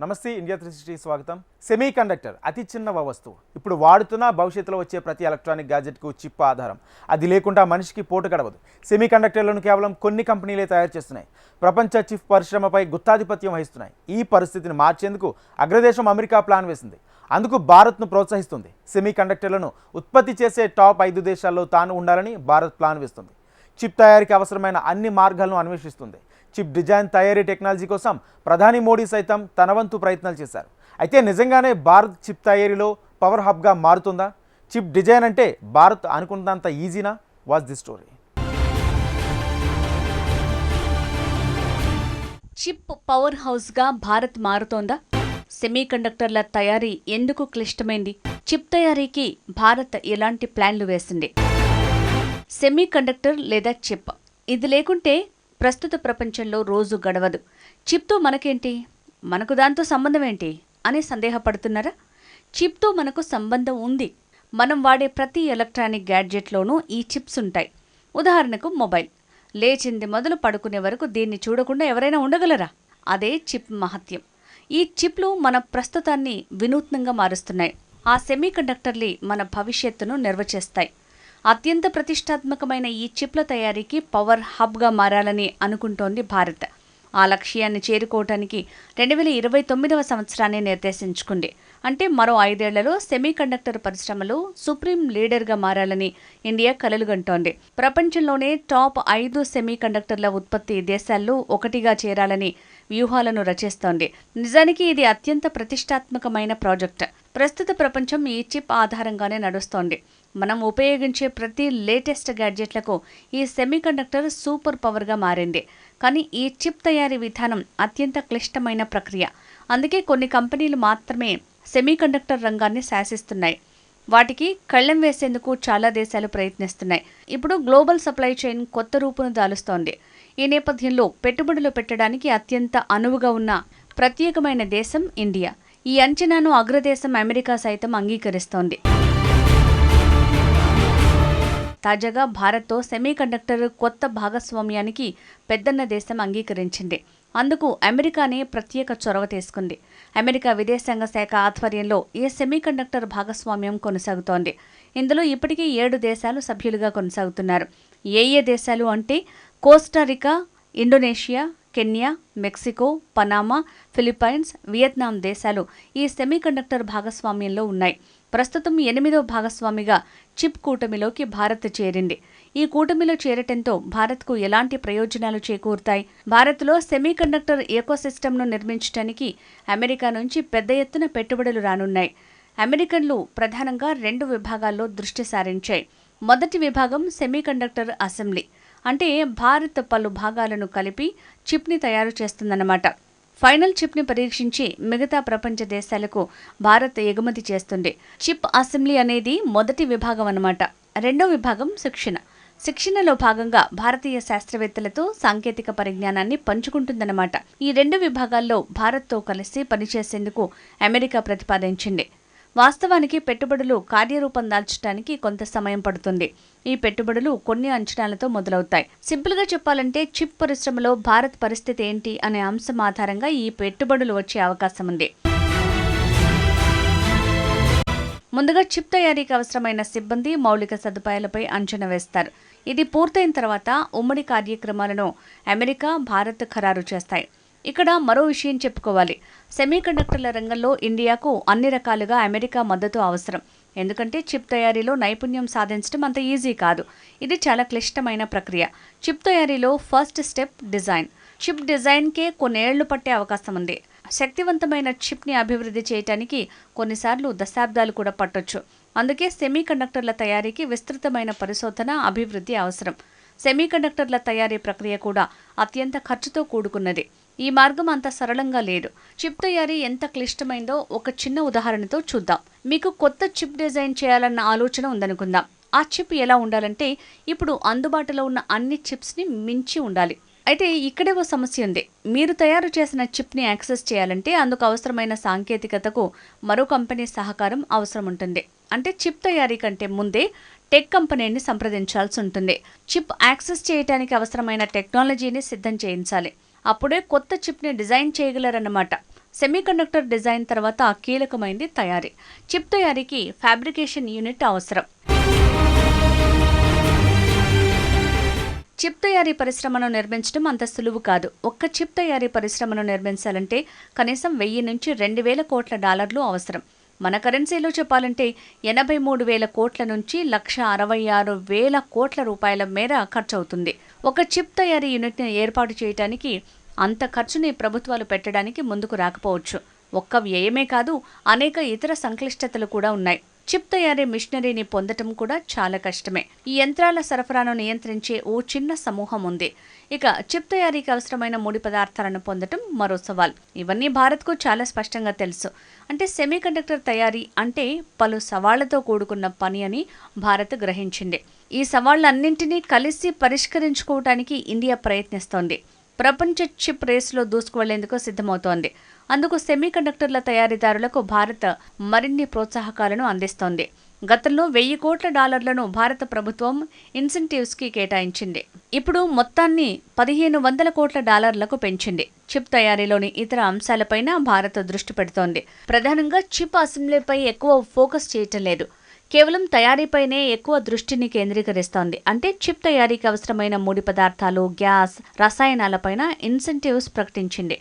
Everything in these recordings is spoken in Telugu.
నమస్తే ఇండియా త్రీ సిక్స్టీ స్వాగతం. సెమీ కండక్టర్ అతి చిన్న వస్తువు. ఇప్పుడు వాడుతున్న భవిష్యత్తులో వచ్చే ప్రతి ఎలక్ట్రానిక్ గ్యాజెట్కు చిప్ ఆధారం. అది లేకుండా మనిషికి పోటు గడవదు. సెమీ కండక్టర్లను కేవలం కొన్ని కంపెనీలే తయారు చేస్తున్నాయి. ప్రపంచ చిప్ పరిశ్రమపై గుత్తాధిపత్యం వహిస్తున్నాయి. ఈ పరిస్థితిని మార్చేందుకు అగ్రదేశం అమెరికా ప్లాన్ వేసింది. అందుకు భారత్ను ప్రోత్సహిస్తుంది. సెమీ కండక్టర్లను ఉత్పత్తి చేసే టాప్ ఐదు దేశాల్లో తాను ఉండాలని భారత్ ప్లాన్ వేస్తుంది. చిప్ తయారీకి అవసరమైన అన్ని మార్గాలను అన్వేషిస్తుంది. చిప్ డిజైన్ తయారీ టెక్నాలజీ కోసం ప్రధాని మోడీ సైతం తన వంతు ప్రయత్నాలు చేశారు. అయితే నిజంగానే భారత్ చిప్ తయారీలో పవర్ హబ్గా మారుతుందా? చిప్ డిజైన్ అంటే భారత్ అనుకున్నంత ఈజీనా was the story chip power హౌస్గా Bharat మారుతోందా? సెమీకండక్టర్ల తయారీ ఎందుకు క్లిష్టమైంది? చిప్ తయారీకి భారత్ ఎలాంటి ప్లాన్లు వేసింది? సెమీకండక్టర్ లేదా చిప్ ఇది లేకుంటే ప్రస్తుత ప్రపంచంలో రోజు గడవదు. చిప్తో మనకేంటి? మనకు దాంతో సంబంధం ఏంటి అని సందేహపడుతున్నారా? చిప్తో మనకు సంబంధం ఉంది. మనం వాడే ప్రతి ఎలక్ట్రానిక్ గ్యాడ్జెట్లోనూ ఈ చిప్స్ ఉంటాయి. ఉదాహరణకు మొబైల్. లేచింది మొదలు పడుకునే వరకు దీన్ని చూడకుండా ఎవరైనా ఉండగలరా? అదే చిప్ మహత్యం. ఈ చిప్లు మన ప్రస్తుతాన్ని వినూత్నంగా మారుస్తున్నాయి. ఆ సెమీకండక్టర్లే మన భవిష్యత్తును నిర్వచేస్తాయి. అత్యంత ప్రతిష్టాత్మకమైన ఈ చిప్ల తయారీకి పవర్ హబ్గా మారాలని అనుకుంటోంది భారత్. ఆ లక్ష్యాన్ని చేరుకోవటానికి రెండు వేల ఇరవై తొమ్మిదవ సంవత్సరాన్ని నిర్దేశించుకుంది. అంటే మరో ఐదేళ్ళలో సెమీకండక్టర్ పరిశ్రమలో సుప్రీం లీడర్గా మారాలని ఇండియా కలలుగంటోంది. ప్రపంచంలోనే టాప్ ఐదు సెమీకండక్టర్ల ఉత్పత్తి దేశాల్లో ఒకటిగా చేరాలని వ్యూహాలను రచిస్తోంది. నిజానికి ఇది అత్యంత ప్రతిష్టాత్మకమైన ప్రాజెక్ట్. ప్రస్తుత ప్రపంచం ఈ చిప్ ఆధారంగానే నడుస్తోంది. మనం ఉపయోగించే ప్రతి లేటెస్ట్ గ్యాడ్జెట్లకు ఈ సెమీకండక్టర్ సూపర్ పవర్గా మారింది. కానీ ఈ చిప్ తయారీ విధానం అత్యంత క్లిష్టమైన ప్రక్రియ. అందుకే కొన్ని కంపెనీలు మాత్రమే సెమీకండక్టర్ రంగాన్ని శాసిస్తున్నాయి. వాటికి కళ్ళెం వేసేందుకు చాలా దేశాలు ప్రయత్నిస్తున్నాయి. ఇప్పుడు గ్లోబల్ సప్లై చైన్ కొత్త రూపును దాలుస్తోంది. ఈ నేపథ్యంలో పెట్టుబడులు పెట్టడానికి అత్యంత అనువుగా ఉన్న ప్రత్యేకమైన దేశం ఇండియా. ఈ అంచనాను అగ్రదేశం అమెరికా సైతం అంగీకరిస్తోంది. తాజాగా భారత్తో సెమీకండక్టర్ కొత్త భాగస్వామ్యానికి పెద్దన్న దేశం అంగీకరించింది. అందుకు అమెరికానే ప్రత్యేక చొరవ తీసుకుంది. అమెరికా విదేశాంగ శాఖ ఆధ్వర్యంలో ఈ సెమీకండక్టర్ భాగస్వామ్యం కొనసాగుతోంది. ఇందులో ఇప్పటికీ ఏడు దేశాలు సభ్యులుగా కొనసాగుతున్నారు. ఏ ఏ దేశాలు అంటే Costa Rica Indonesia Kenya Mexico Panama Philippines Vietnam దేశాలు ఈ సెమీకండక్టర్ భాగస్వామ్యంలో ఉన్నాయి. ప్రస్తుతం ఎనిమిదో భాగస్వామిగా చిప్ కూటమిలోకి భారత్ చేరింది. ఈ కూటమిలో చేరటంతో భారత్కు ఎలాంటి ప్రయోజనాలు చేకూరుతాయి? భారత్లో సెమీకండక్టర్ ఏకోసిస్టమ్ను నిర్మించడానికి అమెరికా నుంచి పెద్ద ఎత్తున పెట్టుబడులు రానున్నాయి. అమెరికన్లు ప్రధానంగా రెండు విభాగాల్లో దృష్టి సారించాయి. మొదటి విభాగం సెమీకండక్టర్ అసెంబ్లీ. అంటే భారత్ పలు భాగాలను కలిపి చిప్ని తయారు చేస్తుందన్నమాట. ఫైనల్ చిప్ని పరీక్షించి మిగతా ప్రపంచ దేశాలకు భారత్ ఎగుమతి చేస్తుంది చిప్ అసెంబ్లీ అనేది మొదటి విభాగం అన్నమాట. రెండో విభాగం శిక్షణ. శిక్షణలో భాగంగా భారతీయ శాస్త్రవేత్తలతో సాంకేతిక పరిజ్ఞానాన్ని పంచుకుంటుందన్నమాట. ఈ రెండు విభాగాల్లో భారత్తో కలిసి పనిచేసేందుకు అమెరికా ప్రతిపాదించింది. వాస్తవానికి పెట్టుబడులు కార్యరూపం దాల్చడానికి కొంత సమయం పడుతుంది. ఈ పెట్టుబడులు కొన్ని అంచనాలతో మొదలవుతాయి. సింపుల్గా చెప్పాలంటే చిప్ పరిశ్రమలో భారత్ పరిస్థితి ఏంటి అనే అంశం ఆధారంగా ఈ పెట్టుబడులు వచ్చే అవకాశం ఉంది ముందుగా చిప్ తయారీకి అవసరమైన సిబ్బంది మౌలిక సదుపాయాలపై అంచనా వేస్తారు. ఇది పూర్తయిన తర్వాత ఉమ్మడి కార్యక్రమాలను అమెరికా భారత్ ఖరారు చేస్తాయి. ఇక్కడ మరో విషయం చెప్పుకోవాలి. సెమీకండక్టర్ల రంగంలో ఇండియాకు అన్ని రకాలుగా అమెరికా మద్దతు అవసరం. ఎందుకంటే చిప్ తయారీలో నైపుణ్యం సాధించడం అంత ఈజీ కాదు. ఇది చాలా క్లిష్టమైన ప్రక్రియ. చిప్ తయారీలో ఫస్ట్ స్టెప్ డిజైన్. చిప్ డిజైన్కే కొన్నేళ్ళు పట్టే అవకాశం ఉంది. శక్తివంతమైన చిప్ని అభివృద్ధి చేయటానికి కొన్నిసార్లు దశాబ్దాలు కూడా పట్టొచ్చు. అందుకే సెమీకండక్టర్ల తయారీకి విస్తృతమైన పరిశోధన అభివృద్ధి అవసరం. సెమీకండక్టర్ల తయారీ ప్రక్రియ కూడా అత్యంత ఖర్చుతో కూడుకున్నది. ఈ మార్గం అంత సరళంగా లేదు. చిప్ తయారీ ఎంత క్లిష్టమైందో ఒక చిన్న ఉదాహరణతో చూద్దాం. మీకు కొత్త చిప్ డిజైన్ చేయాలన్న ఆలోచన ఉందనుకుందాం. ఆ చిప్ ఎలా ఉండాలంటే ఇప్పుడు అందుబాటులో ఉన్న అన్ని చిప్స్ని మించి ఉండాలి. అయితే ఇక్కడే ఓ సమస్య ఉంది. మీరు తయారు చేసిన చిప్ని యాక్సెస్ చేయాలంటే అందుకు అవసరమైన సాంకేతికతకు మరో కంపెనీ సహకారం అవసరం ఉంటుంది అంటే చిప్ తయారీ కంటే ముందే టెక్ కంపెనీని సంప్రదించాల్సి ఉంటుంది. చిప్ యాక్సెస్ చేయడానికి అవసరమైన టెక్నాలజీని సిద్ధం చేయించాలి. అప్పుడే కొత్త చిప్ని డిజైన్ చేయగలరన్నమాట. సెమీకండక్టర్ డిజైన్ తర్వాత కీలకమైంది తయారీ. చిప్ తయారీకి ఫ్యాబ్రికేషన్ యూనిట్ అవసరం. చిప్ తయారీ పరిశ్రమను నిర్మించడం అంత సులువు కాదు. ఒక్క చిప్ తయారీ పరిశ్రమను నిర్మించాలంటే కనీసం వెయ్యి నుంచి రెండు వేల కోట్ల డాలర్లు అవసరం. మన కరెన్సీలో చెప్పాలంటే ఎనభై మూడు వేల కోట్ల నుంచి లక్ష అరవై ఆరు వేల కోట్ల రూపాయల మేర ఖర్చవుతుంది. ఒక చిప్ తయారీ యూనిట్ని ఏర్పాటు చేయడానికి అంత ఖర్చుని ప్రభుత్వాలు పెట్టడానికి ముందుకు రాకపోవచ్చు. ఒక్క వ్యయమే కాదు అనేక ఇతర సంక్లిష్టతలు కూడా ఉన్నాయి. చిప్ తయారీ మిషనరీని పొందటం కూడా చాలా కష్టమే. ఈ యంత్రాల సరఫరాను నియంత్రించే ఓ చిన్న సమూహం ఉంది. ఇక చిప్ తయారీకి అవసరమైన ముడి పదార్థాలను పొందటం మరో సవాల్. ఇవన్నీ భారత్కు చాలా స్పష్టంగా తెలుసు. అంటే సెమీకండక్టర్ తయారీ అంటే పలు సవాళ్ళతో కూడుకున్న పని అని భారత్ గ్రహించింది. ఈ సవాళ్ళన్నింటినీ కలిసి పరిష్కరించుకోవటానికి ఇండియా ప్రయత్నిస్తోంది. ప్రపంచ చిప్ రేసులో దూసుకువెళ్ళేందుకు సిద్ధమవుతోంది. అందుకు సెమీకండక్టర్ల తయారీదారులకు భారత్ మరిన్ని ప్రోత్సాహకాలను అందిస్తోంది. గతంలో వెయ్యి కోట్ల డాలర్లను భారత ప్రభుత్వం ఇన్సెంటివ్స్కి కేటాయించింది. ఇప్పుడు మొత్తాన్ని పదిహేను వందల కోట్ల డాలర్లకు పెంచింది. చిప్ తయారీలోని ఇతర అంశాలపైన భారత్ దృష్టి పెడుతోంది. ప్రధానంగా చిప్ అసెంబ్లీపై ఎక్కువ ఫోకస్ చేయటం లేదు. కేవలం తయారీపైనే ఎక్కువ దృష్టిని కేంద్రీకరిస్తోంది. అంటే చిప్ తయారీకి అవసరమైన ముడి పదార్థాలు గ్యాస్ రసాయనాలపైన ఇన్సెంటివ్స్ ప్రకటించింది.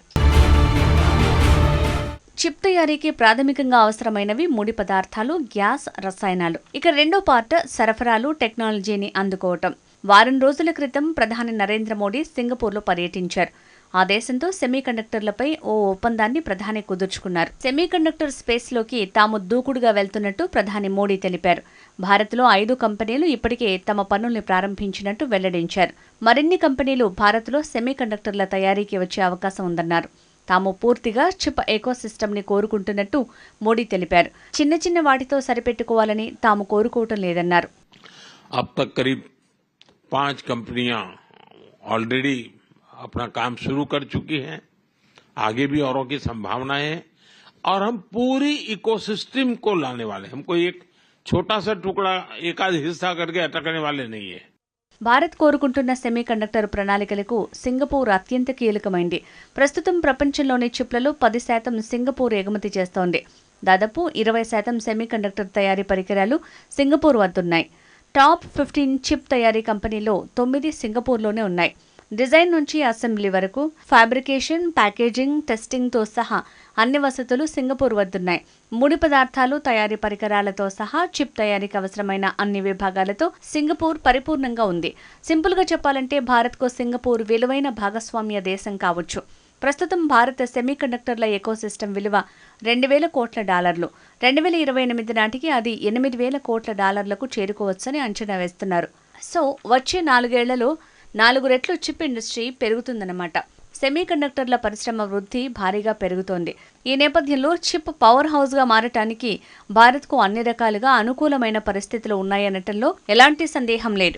చిప్ తయారీకి ప్రాథమికంగా అవసరమైనవి ముడి పదార్థాలు గ్యాస్ రసాయనాలు. ఇక రెండో పార్ట్ సరఫరాలు టెక్నాలజీని అందుకోవటం. వారం రోజుల క్రితం ప్రధాని నరేంద్ర మోడీ సింగపూర్లో పర్యటించారు. ఆ దేశంతో సెమీకండక్టర్లపై ఓ ఒప్పందాన్ని ప్రధాని కుదుర్చుకున్నారు. సెమీకండక్టర్ స్పేస్లోకి తాము దూకుడుగా వెళ్తున్నట్టు ప్రధాని మోడీ తెలిపారు. భారత్లో ఐదు కంపెనీలు ఇప్పటికే తమ పనుల్ని ప్రారంభించినట్టు వెల్లడించారు. మరిన్ని కంపెనీలు భారత్లో సెమీకండక్టర్ల తయారీకి వచ్చే అవకాశం ఉందన్నారు. తాము పూర్తిగా చిప్ ఎకోసిస్టమ్ని కోరుకుంటున్నట్టు మోడీ తెలిపారు చిన్న చిన్న వాటితో సరిపెట్టుకోవాలని తాము కోరుకోవటం లేదన్నారు अब तक करीब पांच कंपनियां ऑलरेडी अपना काम शुरू कर चुकी हैं आगे भी औरों की संभावना है और हम पूरी इकोसिस्टम को लाने वाले हैं। हम कोई एक छोटा सा टुकड़ा एक आध हिस्सा करके अटकने वाले नहीं है భారత్ కోరుకుంటున్న సెమీకండక్టర్ ప్రణాళికలకు సింగపూర్ అత్యంత కీలకమైంది. ప్రస్తుతం ప్రపంచంలోని చిప్లలో పది శాతం సింగపూర్ ఎగుమతి చేస్తోంది. దాదాపు ఇరవై శాతం సెమీకండక్టర్ తయారీ పరికరాలు సింగపూర్ వద్దున్నాయి. టాప్ ఫిఫ్టీన్ చిప్ తయారీ కంపెనీలో తొమ్మిది సింగపూర్లోనే ఉన్నాయి. డిజైన్ నుంచి అసెంబ్లీ వరకు ఫ్యాబ్రికేషన్ ప్యాకేజింగ్ టెస్టింగ్తో సహా అన్ని వసతులు సింగపూర్ వద్దున్నాయి. ముడి పదార్థాలు తయారీ పరికరాలతో సహా చిప్ తయారీకి అవసరమైన అన్ని విభాగాలతో సింగపూర్ పరిపూర్ణంగా ఉంది. సింపుల్గా చెప్పాలంటే భారత్కు సింగపూర్ విలువైన భాగస్వామ్య దేశం కావచ్చు. ప్రస్తుతం భారత సెమీకండక్టర్ల ఎకోసిస్టమ్ విలువ రెండు వేల కోట్ల డాలర్లు. రెండు వేల ఇరవై ఎనిమిది నాటికి అది ఎనిమిది వేల కోట్ల డాలర్లకు చేరుకోవచ్చని అంచనా వేస్తున్నారు. సో వచ్చే నాలుగేళ్ళలో నాలుగు రెట్లు చిప్ ఇండస్ట్రీ పెరుగుతుందన్నమాట. సెమీకండక్టర్ల పరిశ్రమ వృద్ధి భారీగా పెరుగుతోంది. ఈ నేపథ్యంలో చిప్ పవర్ హౌస్గా మారటానికి భారత్కు అన్ని రకాలుగా అనుకూలమైన పరిస్థితులు ఉన్నాయనటంలో ఎలాంటి సందేహం లేదు.